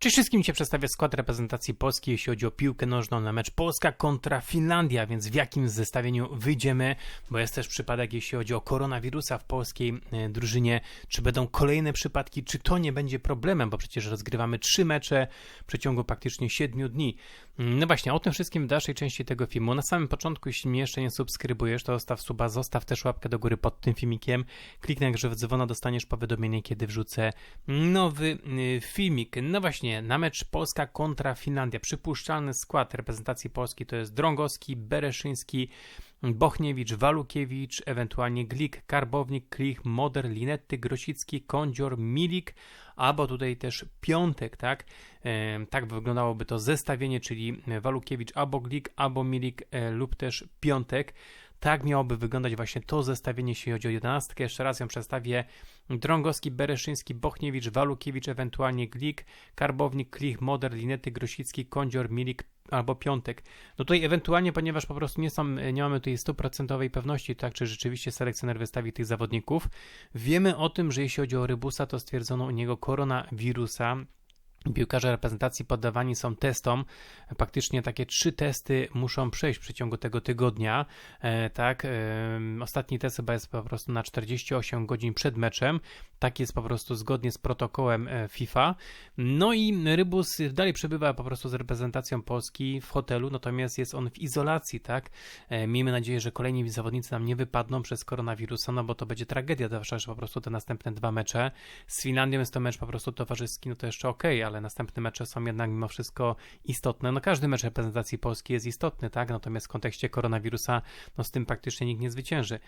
Cześć wszystkim, Cię przedstawię skład reprezentacji Polski, jeśli chodzi o piłkę nożną na mecz Polska kontra Finlandia, więc w jakim zestawieniu wyjdziemy, bo jest też przypadek, jeśli chodzi o koronawirusa w polskiej e, drużynie, czy będą kolejne przypadki, czy to nie będzie problemem, bo przecież rozgrywamy trzy mecze w przeciągu praktycznie siedmiu dni. No właśnie, o tym wszystkim w dalszej części tego filmu. Na samym początku, jeśli mnie jeszcze nie subskrybujesz, to zostaw suba, zostaw też łapkę do góry pod tym filmikiem, kliknij jak w dzwona, dostaniesz powiadomienie, kiedy wrzucę nowy y, filmik. No właśnie, właśnie na mecz Polska kontra Finlandia. Przypuszczalny skład reprezentacji Polski to jest Drągowski, Bereszyński, Bochniewicz, Walukiewicz, ewentualnie Glik, Karbownik, Klich, Moder, Linetty, Grosicki, Kądzior, Milik, albo tutaj też Piątek, tak? E, tak wyglądałoby to zestawienie, czyli Walukiewicz albo Glik, albo Milik e, lub też Piątek. Tak miałoby wyglądać właśnie to zestawienie, jeśli chodzi o jedenastkę. Jeszcze raz ją przedstawię. Drągowski, Bereszyński, Bochniewicz, Walukiewicz, ewentualnie Glik, Karbownik, Klich, Moder, Linety, Grosicki, Kądzior, Milik albo Piątek. No tutaj ewentualnie, ponieważ po prostu nie, są, nie mamy tutaj stuprocentowej pewności, tak, czy rzeczywiście selekcjoner wystawi tych zawodników, wiemy o tym, że jeśli chodzi o Rybusa, to stwierdzono u niego koronawirusa, Piłkarze reprezentacji poddawani są testom. Praktycznie takie trzy testy muszą przejść w przeciągu tego tygodnia. E, tak, e, ostatni test chyba jest po prostu na 48 godzin przed meczem. Tak jest po prostu zgodnie z protokołem e, FIFA. No i Rybus dalej przebywa po prostu z reprezentacją Polski w hotelu, natomiast jest on w izolacji, tak. Miejmy nadzieję, że kolejni zawodnicy nam nie wypadną przez koronawirusa, no bo to będzie tragedia, zwłaszcza, że po prostu te następne dwa mecze. Z Finlandią jest to mecz po prostu towarzyski, no to jeszcze ok, ale ale następne mecze są jednak mimo wszystko istotne. No każdy mecz reprezentacji Polski jest istotny, tak? Natomiast w kontekście koronawirusa, no z tym praktycznie nikt nie zwycięży.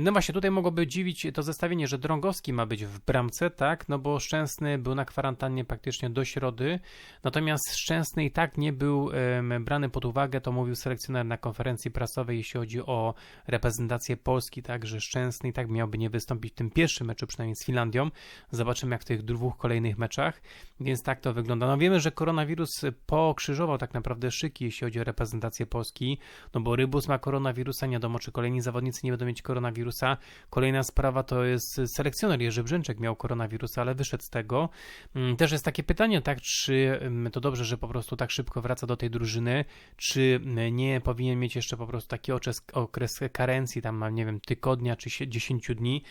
No właśnie, tutaj mogłoby dziwić to zestawienie, że Drągowski ma być w bramce, tak? No bo Szczęsny był na kwarantannie praktycznie do środy, natomiast Szczęsny i tak nie był um, brany pod uwagę, to mówił selekcjoner na konferencji prasowej, jeśli chodzi o reprezentację Polski, tak? Że Szczęsny i tak miałby nie wystąpić w tym pierwszym meczu, przynajmniej z Finlandią. Zobaczymy jak w tych dwóch kolejnych meczach, więc tak to wygląda. No wiemy, że koronawirus pokrzyżował tak naprawdę szyki, jeśli chodzi o reprezentację Polski, no bo Rybus ma koronawirusa, nie wiadomo, czy kolejni zawodnicy nie będą mieć koronawirusa, koronawirusa. Kolejna sprawa to jest selekcjoner Jerzy Brzęczek miał koronawirusa, ale wyszedł z tego. Mm, też jest takie pytanie, tak, czy mm, to dobrze, że po prostu tak szybko wraca do tej drużyny, czy mm, nie powinien mieć jeszcze po prostu taki okres, okres karencji, tam nie wiem, tygodnia czy 10 dni.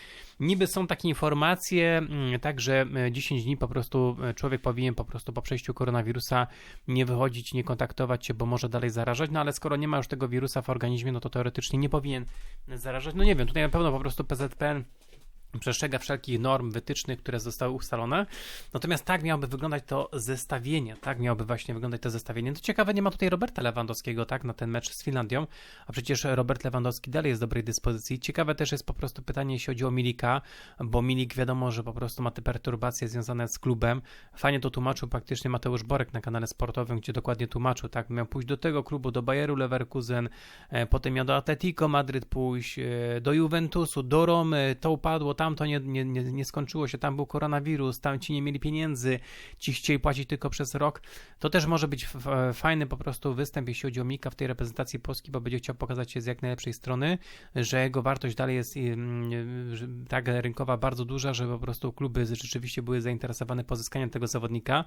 Niby są takie informacje, tak, że 10 dni po prostu e, człowiek powinien po prostu po przejściu koronawirusa nie wychodzić, nie kontaktować się, bo może dalej zarażać, no ale skoro nie ma już tego wirusa w organizmie, no to teoretycznie nie powinien zarażać. No nie wiem, tutaj na pewno po prostu PZPN przestrzega wszelkich norm, wytycznych, które zostały ustalone. Natomiast tak miałoby wyglądać to zestawienie, tak miałoby właśnie wyglądać to zestawienie. To ciekawe, nie ma tutaj Roberta Lewandowskiego, tak, na ten mecz z Finlandią, a przecież Robert Lewandowski dalej jest w dobrej dyspozycji. Ciekawe też jest po prostu pytanie, jeśli chodzi o Milika, bo Milik wiadomo, że po prostu ma te perturbacje związane z klubem. Fajnie to tłumaczył praktycznie Mateusz Borek na kanale sportowym, gdzie dokładnie tłumaczył, tak, miał pójść do tego klubu, do Bayeru Leverkusen, e, potem miał do Atletico Madryt pójść, e, do Juventusu, do Romy, to upadło, tam to nie, nie, nie, nie skończyło się, tam był koronawirus, tam ci nie mieli pieniędzy, ci chcieli płacić tylko przez rok. To też może być fajny po prostu występ, jeśli chodzi o Mika w tej reprezentacji Polski, bo będzie chciał pokazać się z jak najlepszej strony, że jego wartość dalej jest tak rynkowa bardzo duża, że po prostu kluby rzeczywiście były zainteresowane pozyskaniem tego zawodnika.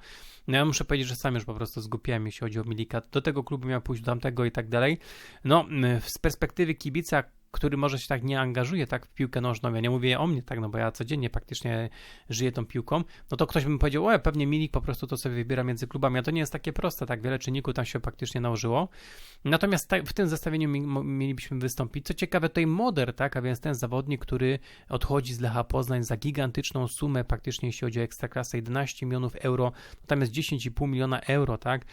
No ja muszę powiedzieć, że sam już po prostu zgupiłem, jeśli chodzi o Milika. Do tego klubu miał pójść do tamtego i tak dalej. No, z perspektywy kibica, który może się tak nie angażuje tak w piłkę nożną, ja nie mówię o mnie tak, no bo ja codziennie praktycznie żyję tą piłką, no to ktoś by mi powiedział, o pewnie Milik po prostu to sobie wybiera między klubami, a to nie jest takie proste, tak wiele czynników tam się praktycznie nałożyło. Natomiast w tym zestawieniu mielibyśmy wystąpić. Co ciekawe, tutaj Moder, tak, a więc ten zawodnik, który odchodzi z Lecha Poznań za gigantyczną sumę, praktycznie jeśli chodzi o ekstraklasę, 11 milionów euro, no tam jest 10,5 miliona euro, tak.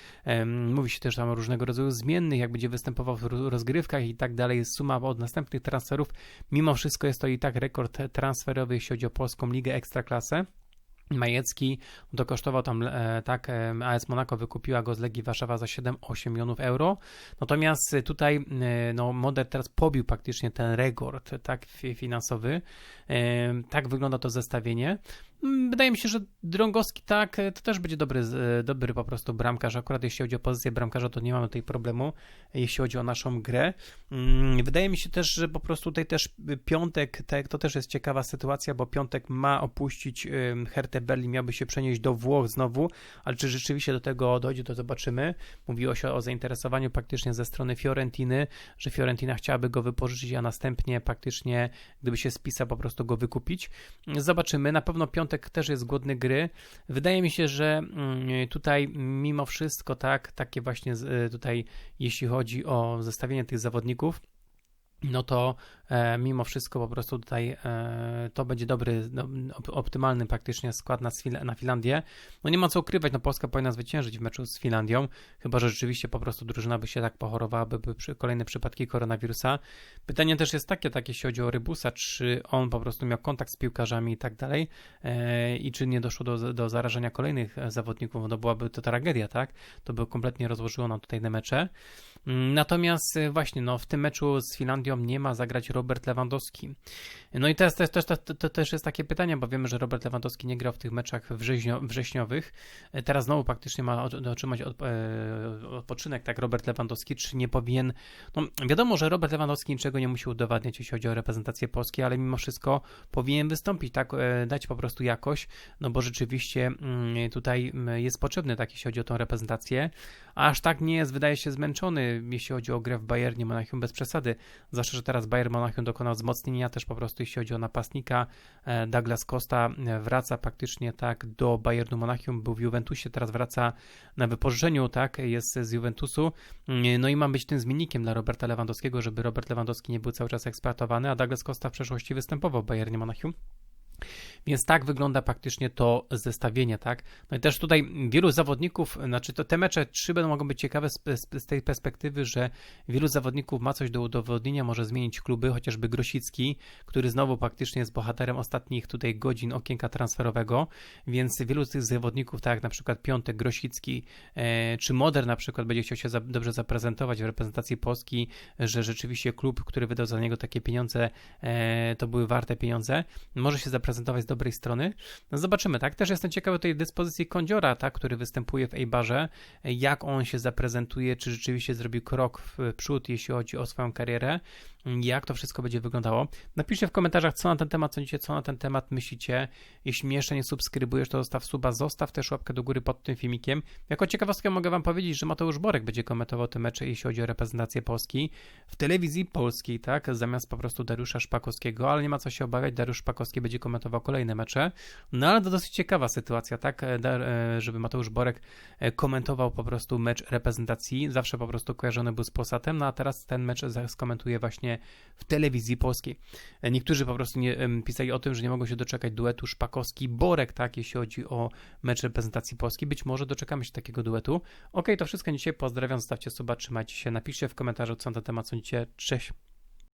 Mówi się też tam o różnego rodzaju zmiennych, jak będzie występował w rozgrywkach i tak dalej. Suma od następnych tych transferów. Mimo wszystko jest to i tak rekord transferowy, jeśli chodzi o polską ligę ekstraklasę. Majecki to kosztował tam, e, tak, e, AS Monaco wykupiła go z Legii Warszawa za 7-8 milionów euro. Natomiast tutaj e, no, Moder teraz pobił praktycznie ten rekord tak, finansowy. Tak wygląda to zestawienie. Mm, Wydaje mi się, że Drągowski tak, e, to też będzie dobry, e, dobry po prostu bramkarz. Akurat jeśli chodzi o pozycję bramkarza, to nie mamy tutaj problemu, jeśli chodzi o naszą grę. Mm, Wydaje mi się też, że po prostu tutaj też piątek, tak, to też jest ciekawa sytuacja, bo piątek ma opuścić Hertę Berlin, miałby się przenieść do Włoch znowu, ale czy rzeczywiście do tego dojdzie, to zobaczymy. Mówiło się o zainteresowaniu praktycznie ze strony Fiorentiny, że Fiorentina chciałaby go wypożyczyć, a następnie praktycznie, gdyby się spisał, po prostu go wykupić. Zobaczymy. Na pewno piątek też jest głodny gry. Wydaje mi się, że mm, tutaj mimo wszystko, tak, takie właśnie y, tutaj, jeśli chodzi o zestawienie tych zawodników, no to mimo wszystko po prostu tutaj e, to będzie dobry, no, op, optymalny praktycznie skład na, na Finlandię. No nie ma co ukrywać, no Polska powinna zwyciężyć w meczu z Finlandią, chyba że rzeczywiście po prostu drużyna by się tak pochorowała, by były kolejne przypadki koronawirusa. Pytanie też jest takie, tak jeśli chodzi o Rybusa, czy on po prostu miał kontakt z piłkarzami i tak dalej e, i czy nie doszło do, do zarażenia kolejnych e, zawodników, no byłaby to tragedia, tak? To by kompletnie rozłożyło nam tutaj te mecze. Mm, Natomiast e, właśnie no, w tym meczu z Finlandią nie ma zagrać Robert Lewandowski. No i teraz też, też, to, też jest takie pytanie, bo wiemy, że Robert Lewandowski nie grał w tych meczach wrześnio, wrześniowych. E, Teraz znowu praktycznie ma otrzymać od, e, odpoczynek, tak, Robert Lewandowski, czy nie powinien... No wiadomo, że Robert Lewandowski niczego nie musi udowadniać, jeśli chodzi o reprezentację Polski, ale mimo wszystko powinien wystąpić, tak, e, dać po prostu jakość, no bo rzeczywiście mm, tutaj mm, jest potrzebny, tak, jeśli chodzi o tą reprezentację. Aż tak nie jest, wydaje się, zmęczony, jeśli chodzi o grę w Bayernie Monachium bez przesady. Zwłaszcza, że teraz Bayern Monachium dokonał wzmocnienia też po prostu, jeśli chodzi o napastnika. E, Douglas Costa e, wraca praktycznie tak do Bayernu Monachium, był w Juventusie, teraz wraca na wypożyczeniu, tak, jest z Juventusu. Mm, No i ma być tym zmiennikiem dla Roberta Lewandowskiego, żeby Robert Lewandowski nie był cały czas eksploatowany, a Douglas Costa w przeszłości występował w Bayernie Monachium. Więc tak wygląda praktycznie to zestawienie, tak? No i też tutaj wielu zawodników, znaczy to te mecze trzy będą mogą być ciekawe z, z, z tej perspektywy, że wielu zawodników ma coś do udowodnienia, może zmienić kluby, chociażby Grosicki, który znowu praktycznie jest bohaterem ostatnich tutaj godzin okienka transferowego, więc wielu z tych zawodników, tak jak na przykład Piątek, Grosicki, e, czy Moder na przykład będzie chciał się za, dobrze zaprezentować w reprezentacji Polski, że rzeczywiście klub, który wydał za niego takie pieniądze, e, to były warte pieniądze, może się zaprezentować z dobrej strony. No zobaczymy, tak? Też jestem ciekawy tej dyspozycji Kądziora, tak, który występuje w Eibarze, jak on się zaprezentuje, czy rzeczywiście zrobi krok w przód, jeśli chodzi o swoją karierę, jak to wszystko będzie wyglądało. Napiszcie w komentarzach, co na ten temat sądzicie, co na ten temat myślicie. Jeśli mnie jeszcze nie subskrybujesz, to zostaw suba, zostaw też łapkę do góry pod tym filmikiem. Jako ciekawostkę mogę wam powiedzieć, że Mateusz Borek będzie komentował te mecze, jeśli chodzi o reprezentację Polski w telewizji polskiej, tak, zamiast po prostu Dariusza Szpakowskiego, ale nie ma co się obawiać, Dariusz Szpakowski będzie komentował kolejne mecze. No ale to dosyć ciekawa sytuacja, tak, e, e, żeby Mateusz Borek e, komentował po prostu mecz reprezentacji, zawsze po prostu kojarzony był z Polsatem, no a teraz ten mecz skomentuje właśnie w telewizji polskiej. Niektórzy po prostu nie, pisali o tym, że nie mogą się doczekać duetu Szpakowski-Borek, tak, jeśli chodzi o mecz reprezentacji Polski. Być może doczekamy się takiego duetu. Ok, to wszystko dzisiaj. Pozdrawiam, zostawcie suba, trzymajcie się, napiszcie w komentarzu, co na ten temat sądzicie. Cześć.